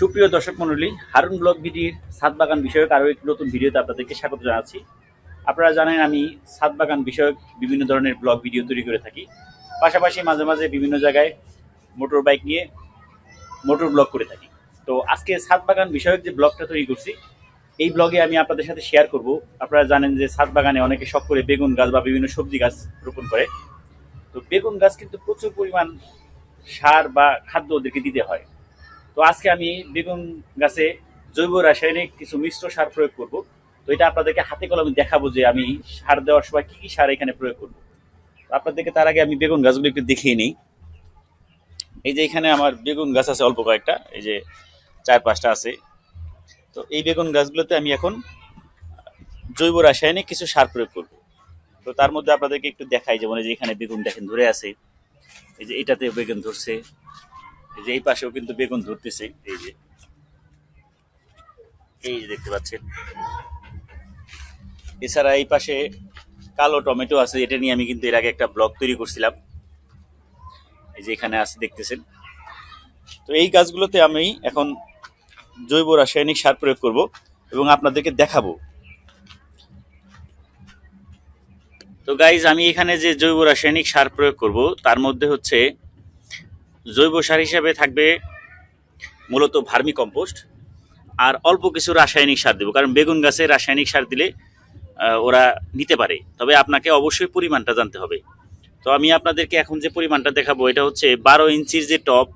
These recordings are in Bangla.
সুপ্রিয় দর্শক মণ্ডলী, হারুন ব্লগ ভিডির ছাদ বাগান বিষয়ক আরও একটি নতুন ভিডিওতে আপনাদেরকে স্বাগত জানাচ্ছি। আপনারা জানেন আমি ছাদ বাগান বিষয়ক বিভিন্ন ধরনের ব্লগ ভিডিও তৈরি করে থাকি। পাশাপাশি মাঝে মাঝে বিভিন্ন জায়গায় মোটর বাইক নিয়ে মোটর ব্লগ করে থাকি। তো আজকে ছাদ বাগান বিষয়ক যে ব্লগটা তৈরি করছি, এই ব্লগে আমি আপনাদের সাথে শেয়ার করব। আপনারা জানেন যে ছাদ বাগানে অনেকে শখ করে বেগুন গাছ বা বিভিন্ন সবজি গাছ রোপণ করে। তো বেগুন গাছ কিন্তু প্রচুর পরিমাণ সার বা খাদ্য ওদেরকে দিতে হয়। তো আজকে আমি বেগুন গাছে জৈব রাসায়নিক কিছু মিশ্র সার প্রয়োগ করব। তো এটা আপনাদেরকে হাতে কলমে দেখাবো যে আমি সার দেওয়ার সময় কি কি সার এখানে প্রয়োগ করব। তো আপনাদেরকে তার আগে আমি বেগুন গাছগুলো একটু দেখিয়ে নিই। এই যে এখানে আমার বেগুন গাছ আছে অল্প কয়েকটা, এই যে চার পাঁচটা আছে। তো এই বেগুন গাছগুলোতে আমি এখন জৈব রাসায়নিক কিছু সার প্রয়োগ করব। তো তার মধ্যে আপনাদেরকে একটু দেখাই, যেমন এই যে এখানে বেগুন দেখেন ধরে আছে। এই যে এটাতে বেগুন ধরছে। এই যে এই পাশেও কিন্তু বেগুন ধরতেছে, এই যে। এই যে দেখতে পাচ্ছেন। এছাড়া এই পাশে কালো টমেটো আছে, এটা নিয়ে আমি কিন্তু এর আগে একটা ব্লগ তৈরি করছিলাম। এই যে এখানে আছে, দেখতেছেন। তো এই গাছগুলোতে আমি এখন জৈব রাসায়নিক সার প্রয়োগ করব এবং আপনাদেরকে দেখাবো। তো গাইজ আমি এখানে যে জৈব রাসায়নিক সার প্রয়োগ করব, তার মধ্যে হচ্ছে জৈব সার হিসাবে থাকবে মূলত ভার্মি কম্পোস্ট আর অল্প কিছু রাসায়নিক সার দেবো, কারণ বেগুন গাছে রাসায়নিক সার দিলে ওরা নিতে পারে। তবে আপনাকে অবশ্যই পরিমাণটা জানতে হবে। তো আমি আপনাদেরকে এখন যে পরিমাণটা দেখাবো, এটা হচ্ছে বারো ইঞ্চির যে টব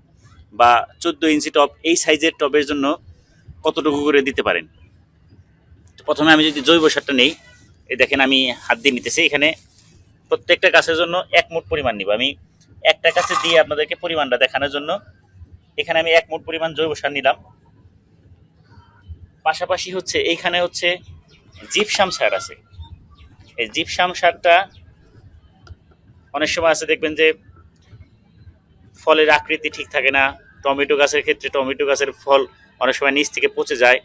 বা চোদ্দ ইঞ্চি টব, এই সাইজের টবের জন্য কতটুকু করে দিতে পারেন? প্রথমে আমি যদি জৈব সারটা নেই, এই দেখেন আমি হাত দিয়ে নিতেছি। এখানে প্রত্যেকটা গাছের জন্য এক মুঠ পরিমাণ নিব। আমি একটা কাছে দিয়ে আপনাদেরকে পরিমাণটা দেখানোর জন্য। এখানে আমি এক মোট পরিমাণ জৈব সার নিলাম। পাশাপাশি হচ্ছে, এইখানে হচ্ছে জিপসাম সার আছে। এই জিপসাম সারটা অনেক সময় আছে, দেখবেন যে ফলের আকৃতি ঠিক থাকে না। টমেটো গাছের ক্ষেত্রে টমেটো গাছের ফল অনেক সময় নিচ থেকে পচে যায়।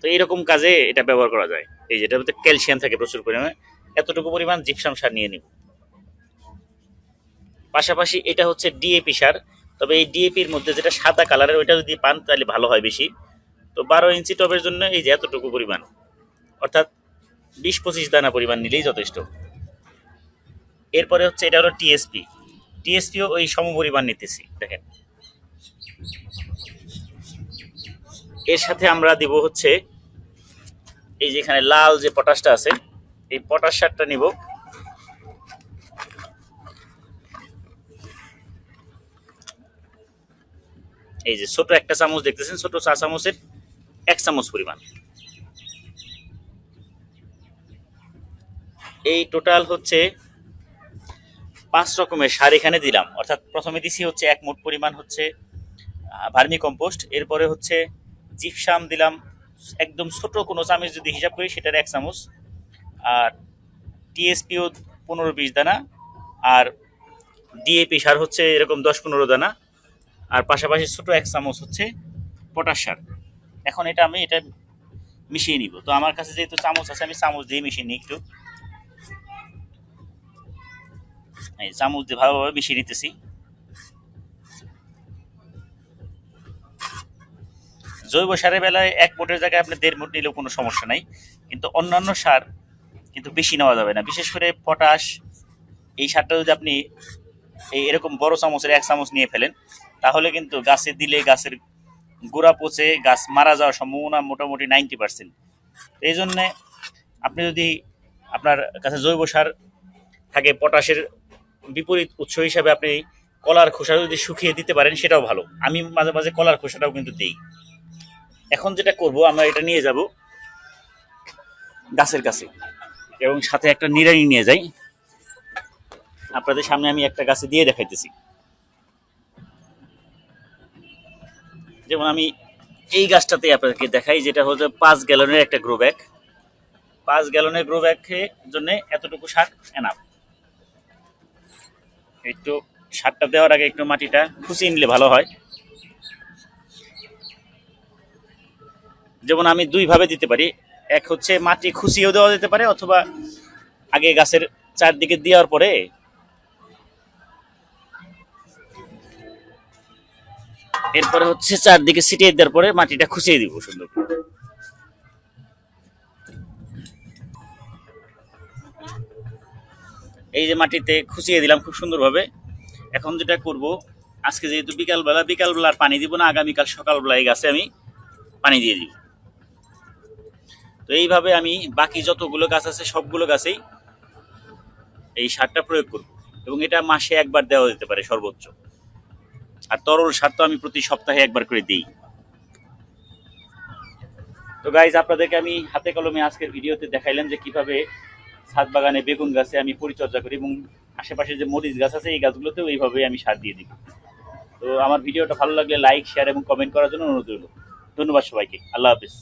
তো এইরকম কাজে এটা ব্যবহার করা যায়। এই যেটার মধ্যে ক্যালসিয়াম থাকে প্রচুর পরিমাণে। এতটুকু পরিমাণ জিপসাম সার নিয়ে নিব। পাশাপাশি এটা হচ্ছে ডিএপি সার। তবে এই ডিএপির মধ্যে যেটা সাদা কালারের ওইটা যদি পান তাহলে ভালো হয় বেশি। তো বারো ইঞ্চি টবের জন্য এই যে এতটুকু পরিমাণ। অর্থাৎ বিশ পঁচিশ দানা পরিমাণ নিলেই যথেষ্ট। এরপরে হচ্ছে এটা হলো টিএসপি টিএসপিও ওই সম পরিমাণ নিতেছি, দেখেন। এর সাথে আমরা দিব হচ্ছে এই যেখানে লাল যে পটাশটা আছে, এই পটাশ সারটা নিব। এই যে ছোট একটা চামচ দেখতেছেন, ছোট চা চামচের এক চামচ পরিমাণ। এই টোটাল হচ্ছে পাঁচ রকমের সার এখানে দিলাম। অর্থাৎ প্রথমে দিছি হচ্ছে এক মোট পরিমাণ হচ্ছে ভার্মি কম্পোস্ট। এরপরে হচ্ছে জিপসাম দিলাম, একদম ছোট কোনো চামচ যদি হিসাব করি, সেটার এক চামচ। আর টিএসপিও পনেরো বিশ দানা, আর ডিএপি সার হচ্ছে এরকম দশ পনেরো দানা। আর পাশাপাশি ছোট এক চামচ হচ্ছে পটাশ সার। এখন এটা আমি এটা মিশিয়ে নিব। তো আমার কাছে যেহেতু চামচ আছে, আমি চামচ দিয়ে মিশিয়ে নিই একটু। এই চামচ দিয়ে ভালোভাবে মিশিয়ে নিতেছি। জৈব সারের বেলায় এক মুটের জায়গায় আপনি দেড় মুট নিলেও কোনো সমস্যা নাই। কিন্তু অন্যান্য সার কিন্তু বেশি নেওয়া যাবে না। বিশেষ করে পটাশ এই সারটা যদি আপনি এই এরকম বড় চামচের এক চামচ নিয়ে ফেলেন তাহলে কিন্তু গাছে দিলে গাছের গোড়া পচে গাছ মারা যাওয়ার সম্ভাবনা মোটামুটি নাইনটি পার্সেন্ট। এই জন্যে আপনি যদি আপনার কাছে জৈব সার থাকে, পটাশের বিপরীত উৎস হিসাবে আপনি কলার খোসা যদি শুকিয়ে দিতে পারেন, সেটাও ভালো। আমি মাঝে মাঝে কলার খোসাটাও কিন্তু দিই। এখন যেটা করব, আমরা এটা নিয়ে যাব গাছের কাছে এবং সাথে একটা নিড়ানি নিয়ে যাই। আপনাদের সামনে আমি একটা গাছে দিয়ে দেখাইতেছি। যেমন আমি এই গাছটাতে আপনাদেরকে দেখাই, যেটা হচ্ছে পাঁচ গ্যালনের একটা গ্রো ব্যাগ পাঁচ গ্যালনের গ্রো ব্যাগের জন্য এতটুকু সার এনাফ একটু সারটা দেওয়ার আগে একটু মাটিটা খুশিয়ে নিলে ভালো হয়। যেমন আমি দুইভাবে দিতে পারি, এক হচ্ছে মাটি খুশিয়েও দেওয়া যেতে পারে, অথবা আগে গাছের চারদিকে দেওয়ার পরে এরপরে হচ্ছে চারদিকে ছিটিয়ে দেওয়ার পরে মাটিটা খুঁচিয়ে দিব সুন্দর করে। এই যে মাটিতে খুঁচিয়ে দিলাম খুব সুন্দরভাবে। এখন যেটা করব, আজকে যেহেতু বিকালবেলা বিকালবেলা আর পানি দিব না, আগামীকাল সকালবেলা এই গাছে আমি পানি দিয়ে দিব। তো এইভাবে আমি বাকি যতগুলো গাছ আছে, সবগুলো গাছেই এই সারটা প্রয়োগ করব। এবং এটা মাসে একবার দেওয়া যেতে পারে সর্বোচ্চ। আর তরল সার তো আমি প্রতি সপ্তাহে একবার করে দিই। তো গাইজ আপনাদেরকে আমি হাতে কলমে আজকের ভিডিওতে দেখাইলাম যে কীভাবে ছাদ বাগানে বেগুন গাছে আমি পরিচর্যা করি এবং আশেপাশে যে মরিচ গাছ আছে, এই গাছগুলোতেও এইভাবে আমি সার দিয়ে দিই। তো আমার ভিডিওটা ভালো লাগলে লাইক শেয়ার এবং কমেন্ট করার জন্য অনুরোধ রইল। ধন্যবাদ সবাইকে। আল্লাহ হাফিজ।